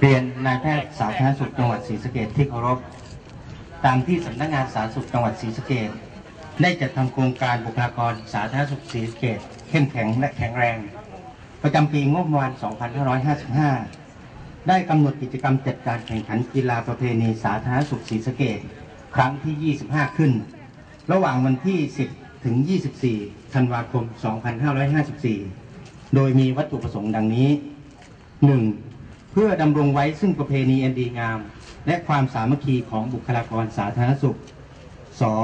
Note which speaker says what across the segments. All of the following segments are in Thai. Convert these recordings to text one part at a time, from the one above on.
Speaker 1: เรียนนายแพทย์สาธารณสุขจังหวัดศรีสะเกษที่เคารพ ตามที่สำนักงานสาธารณสุขจังหวัดศรีสะเกษได้จัดทำโครงการบุคลากรสาธารณสุขศรีสะเกษเข้มแข็งและแข็งแรง ประจำปีงบประมาณ 2555 ได้กำหนดกิจกรรมจัดการแข่งขันกีฬาประเพณีสาธารณสุขศรีสะเกษครั้งที่ 25 ขึ้น ระหว่างวันที่ 10 ถึง 24 ธันวาคม 2554 โดยมีวัตถุประสงค์ดังนี้ 1. เพื่อดำรงไว้ซึ่งประเพณีอันดีงาม และความสามัคคีของบุคลากรสาธารณสุข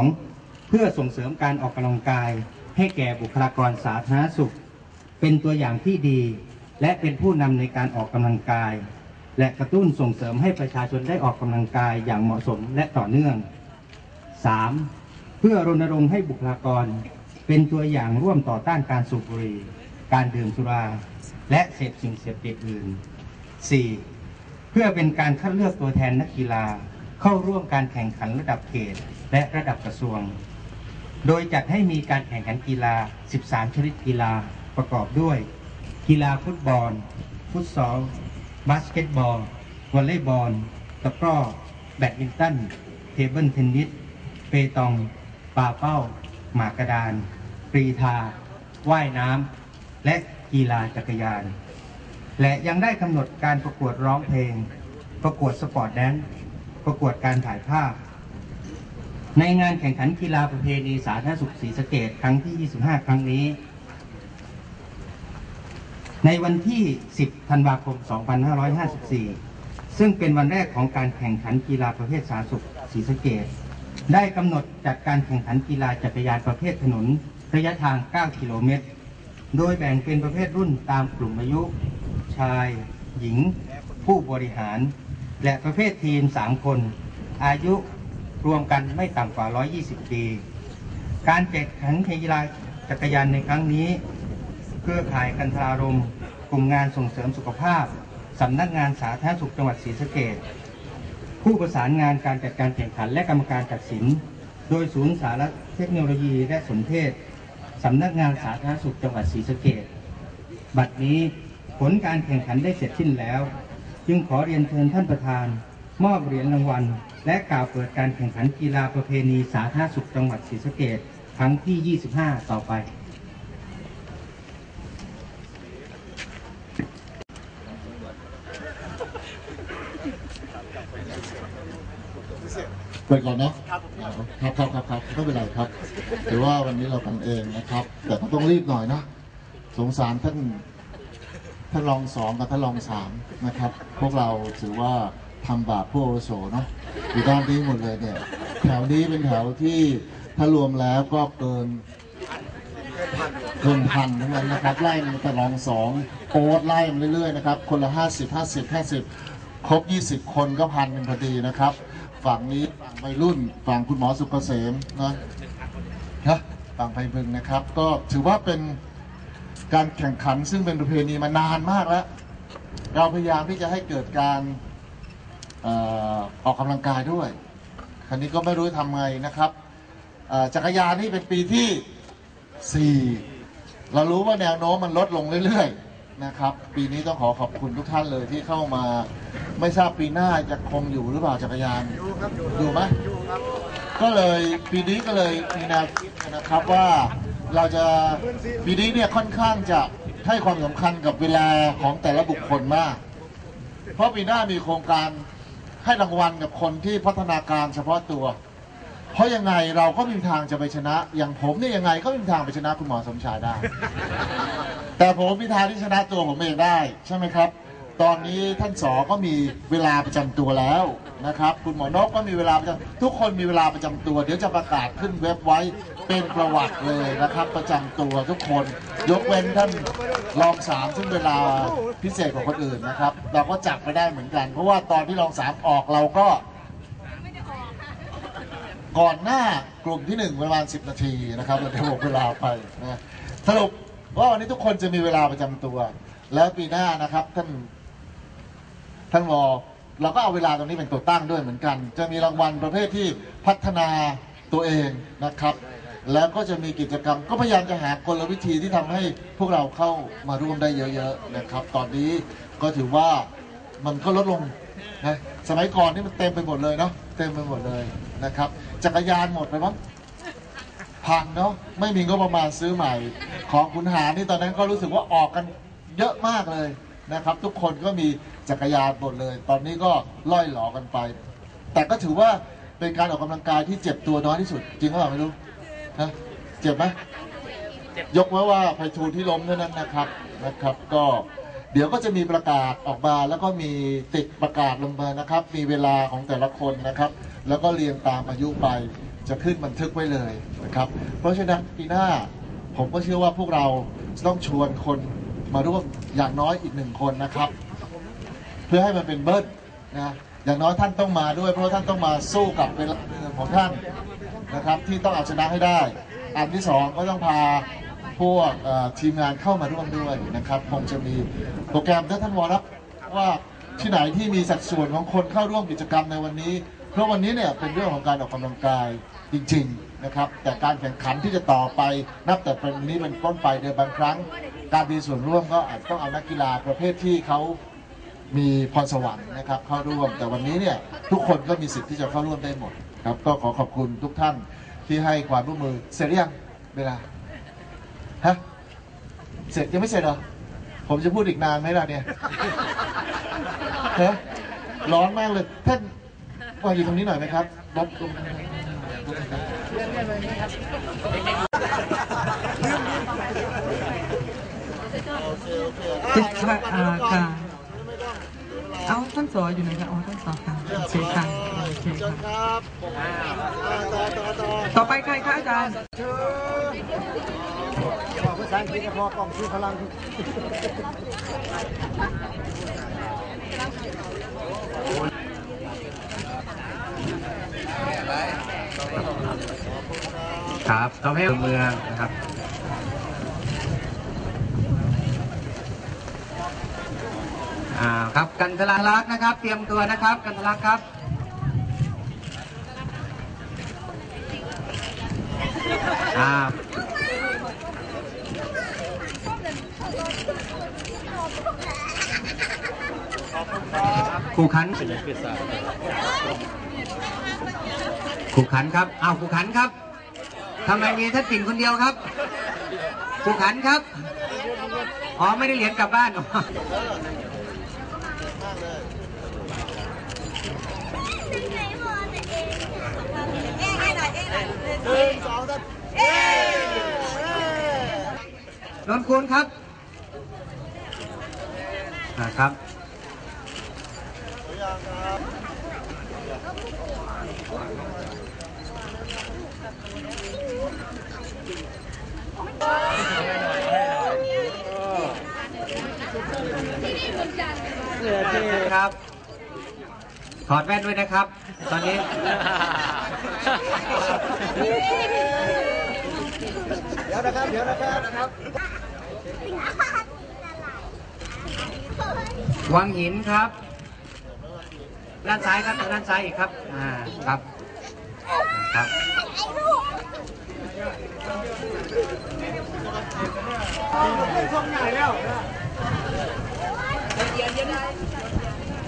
Speaker 1: 2. เพื่อส่งเสริมการออกกำลังกาย ให้แก่บุคลากรสาธารณสุข เป็นตัวอย่างที่ดี และเป็นผู้นำในการออกกำลังกาย และกระตุ้นส่งเสริมให้ประชาชนได้ออกกำลังกายอย่างเหมาะสมและต่อเนื่อง 3. เพื่อรณรงค์ให้บุคลากร เป็นตัวอย่างร่วมต่อต้านการสูบบุหรี่ การดื่มสุรา และเสพสิ่งเสพติดอื่น 4. เพื่อเป็นการคัดเลือกตัวแทนนักกีฬา เข้าร่วมการแข่งขันระดับเขต และระดับกระทรวง โดยจัดให้มีการแข่งขันกีฬา 13 ชนิดกีฬาประกอบด้วย กีฬาฟุตบอล ฟุตซอล บาสเกตบอล วอลเลย์บอล ตะกร้อ แบดมินตัน เทเบิลเทนนิส เปตอง ปาเป้า หมากกระดานกรีธา ว่ายน้ำ และกีฬาจักรยาน และยังได้กำหนดการประกวดร้องเพลง ประกวดสปอร์ตแดนซ์ประกวดการถ่ายภาพ ในงานแข่งขันกีฬาประเพณีสาธารณสุขศรีสะเกดครั้งที่ 25 ครั้งนี้ ในวันที่ 10 ธันวาคม 2554 ซึ่งเป็นวันแรกของการแข่งขันกีฬาประเภทสาธารณสุขศรีสะเกดได้กำหนดจัดการแข่งขันกีฬาจักรยานประเภทถนนระยะทาง 9 กิโลเมตร โดยแบ่งเป็นประเภทรุ่นตามกลุ่มอายุ ชาย หญิง ผู้บริหาร และประเภททีม 3 คน อายุรวมกันไม่ต่ำกว่า 120 ปี การแข่งขันกีฬาจักรยานในครั้งนี้ เครือข่ายกันทรารมกลุ่มงานส่งเสริมสุขภาพ สำนักงานสาธารณสุขจังหวัดศรีสะเกษผู้ประสานงานการจัดการแข่งขันและกรรมการตัดสิน โดยศูนย์สารเทคโนโลยีและสนเทศ สำนักงานสาธารณสุขจังหวัดศรีสะเกษบัดนี้ผลการแข่งขันได้เสร็จสิ้นแล้ว จึงขอเรียนเชิญท่านประธาน มอบเหรียญรางวัล และกล่าวเปิดการแข่งขันกีฬาประเพณีสาธารณสุขจังหวัดศรีสะเกษครั้งที่ 25 ต่อไป
Speaker 2: เปิดก่อนเนาะครับครับครับครับไม่เป็นไรครับถือว่าวันนี้เรากันเองนะครับ แต่ก็ต้องรีบหน่อยนะ สงสารท่านท่านรองสองกับท่านรองสามนะครับ พวกเราถือว่าทำบาปผู้อาวุโสเนาะอยู่ด้านนี้หมดเลยเนี่ย แถวนี้เป็นแถวที่ถ้ารวมแล้วก็เกินเกินพันทั้งนั้นนะครับ ไล่มาแต่รองสองโอ๊ตไล่มาเรื่อยๆนะครับ คนละห้าสิบห้าสิบห้าสิบครบยี่สิบคนก็พันกันพอดีนะครับ ฝั่งนี้ฝั่งวัยรุ่น ฝั่งคุณหมอสุกเกษมนะนะฝั่งไพบึงนะครับ ก็ถือว่าเป็นการแข่งขันซึ่งเป็นประเพณีมานานมากแล้ว เราพยายามที่จะให้เกิดการออกกำลังกายด้วย คราวนี้ก็ไม่รู้ทำไงนะครับจักรยานนี่เป็นปีที่สี่เรารู้ว่าแนวโน้มมันลดลงเรื่อยๆนะครับ ปีนี้ต้องขอขอบคุณทุกท่านเลยที่เข้ามา ไม่ทราบปีหน้าจะคงอยู่หรือเปล่าจักรยานอยู่ครับอยู่ไหมก็เลยปีนี้ก็เลยมีแนวคิดนะครับว่าเราจะปีนี้เนี่ยค่อนข้างจะให้ความสำคัญกับเวลาของแต่ละบุคคลมาก เพราะปีหน้ามีโครงการให้รางวัลกับคนที่พัฒนาการเฉพาะตัว เพราะยังไงเราก็ไม่มีทางจะไปชนะ อย่างผมเนี่ยยังไงก็ไม่มีทางไปชนะคุณหมอสมชายได้ แต่ผมมีทางที่ชนะตัวผมเองได้ใช่ไหมครับ ตอนนี้ท่านสอก็มีเวลาประจำตัวแล้วนะครับ คุณหมอนกก็มีเวลาประจำทุกคนมีเวลาประจำตัว เดี๋ยวจะประกาศขึ้นเว็บไว้เป็นประวัติเลยนะครับ ประจำตัวทุกคน ยกเว้นท่านรองสามซึ่งเวลาพิเศษกว่าคนอื่นนะครับ เราก็จับไปได้เหมือนกัน เพราะว่าตอนที่รองสามออกเราก็ ก่อนหน้ากลุ่มที่หนึ่งประมาณ10นาทีนะครับเราจะบอกเวลาไปนะสรุปว่าวันนี้ทุกคนจะมีเวลาประจำตัว แล้วปีหน้านะครับท่าน ท่านวอเราก็เอาเวลาตรงนี้เป็นตัวตั้งด้วยเหมือนกัน จะมีรางวัลประเภทที่พัฒนาตัวเองนะครับ แล้วก็จะมีกิจกรรม ก็พยายามจะหากลวิธีที่ทำให้พวกเราเข้ามาร่วมได้เยอะๆนะครับ ตอนนี้ก็ถือว่ามันก็ลดลงนะสมัยก่อนนี่มันเต็มไปหมดเลยเนาะเต็มไปหมดเลยนะครับ จักรยานหมดไปมั้งพังเนาะไม่มีงบประมาณซื้อใหม่ ของคุณหานี่ตอนนั้นก็รู้สึกว่าออกกันเยอะมากเลย นะครับ ทุกคนก็มีจักรยานหมดเลย ตอนนี้ก็ล่อยหลอกันไป แต่ก็ถือว่าเป็นการออกกำลังกายที่เจ็บตัวน้อยที่สุด จริงหรือเปล่าไม่รู้นะเจ็บไหมยกไว้ว่าไพฑูรย์ที่ล้มเท่านั้นนะครับนะครับ ก็เดี๋ยวก็จะมีประกาศออกมาแล้วก็มีติดประกาศลงมานะครับ มีเวลาของแต่ละคนนะครับ แล้วก็เรียงตามอายุไปจะขึ้นบันทึกไว้เลยนะครับ เพราะฉะนั้นปีหน้าผมก็เชื่อว่าพวกเราจะต้องชวนคน มาร่วมอย่างน้อยอีกหนึ่งคนนะครับ เพื่อให้มันเป็นเบิร์ดนะอย่างน้อยท่านต้องมาด้วย เพราะท่านต้องมาสู้กับเวลาของท่านนะครับ ที่ต้องเอาชนะให้ได้ อันที่สองก็ต้องพาพวกทีมงานเข้ามาร่วมด้วยนะครับคงจะมีโปรแกรมถ้าท่านวอรับว่าที่ไหนที่มีสัดส่วนของคนเข้าร่วมกิจกรรมในวันนี้ เพราะวันนี้เนี่ยเป็นเรื่องของการออกกำลังกายจริง ๆนะครับ แต่การแข่งขันที่จะต่อไปนับแต่เป็นนี้เป็นต้นไปในบางครั้ง การมีส่วนร่วมก็อาจต้องเอานักกีฬาประเภทที่เขามีพรสวรรค์นะครับเข้าร่วม แต่วันนี้เนี่ยทุกคนก็มีสิทธิ์ที่จะเข้าร่วมได้หมดครับก็ขอขอบคุณทุกท่านที่ให้ความร่วมมือเสร็จหรือยังเวลาฮะเสร็จยังไม่เสร็จเหรอผมจะพูดอีกนานไหมล่ะเนี่ยฮะร้อนมากเลยท่านมาอยู่ตรงนี้หน่อยไหมครับรบกวนโอเคโอ เค
Speaker 3: ติดค่ะอ่าค่ะเอาท่านสออยู่ไหนคะอ๋อท่านสอค่ะโอเคค่ะโอเคค่ะ
Speaker 2: ต่อ
Speaker 3: ไปใครคะอาจารย์
Speaker 2: บอกภาษาอังกฤษก็พอกล่องชื่อพลัง
Speaker 4: ครับทำให้เมืองนะครับ อ่าครับกันทลาลักษณ์นะครับ เตรียมตัวนะครับ กันทลักษณ์ครับอ่าครูขันครูขันครับอ้าวครูขันครับทำไมมีท่านปิ่นคนเดียวครับครูขันครับ อ๋อ ไม่ได้เหรียญกลับบ้านอ๋อ นนคุณครับอ่าครับ ที่นี่มึงจัด ครับ ถอดแว่นด้วยนะครับ ตอนนี้
Speaker 2: เดี๋ยวนะครับ เดี๋ยวนะครับ
Speaker 4: วังหินครับ ด้านซ้ายครับด้านซ้ายอีกครับ อ่า ครับ ครับ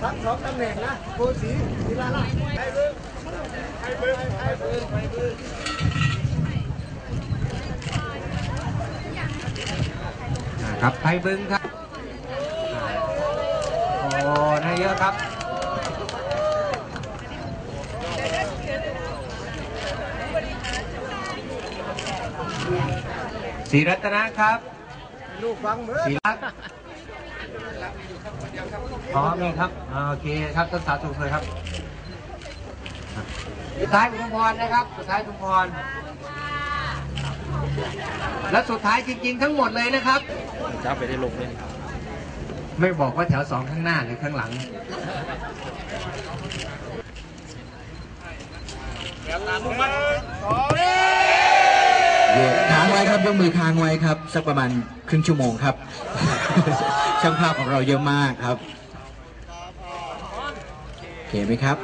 Speaker 2: ทั้งสองตำแหน่งนะโกสีศิลาลักษณ์ให้เบิ้งให้เบิ้งให้เบิ้งให้เบิ้ง
Speaker 4: อ่าครับไทยบึงครับอ่าโอ้ได้เยอะครับศรีรัตนะครับ
Speaker 2: ลูกฟังเบิ้ง
Speaker 4: ศ รีรัตน์อ๋อมีครับอ่าโอเคครับต้นสาธุเลยครับครับสุดท้ายอุทุมพรนะครับ สุดท้ายอุทุมพร และสุดท้ายจริง ๆ ทั้งหมดเลยนะครับ
Speaker 5: จ้าไปได้ลงเลย
Speaker 4: ไม่บอกว่าแถวสองข้างหน้าหรือข้างหลัง
Speaker 6: ค้างไว้ครับยกมือค้างไว้ครับ สักประมาณครึ่งชั่วโมงครับ ช่างภาพของเราเยอะมากครับโอเคไหมครับ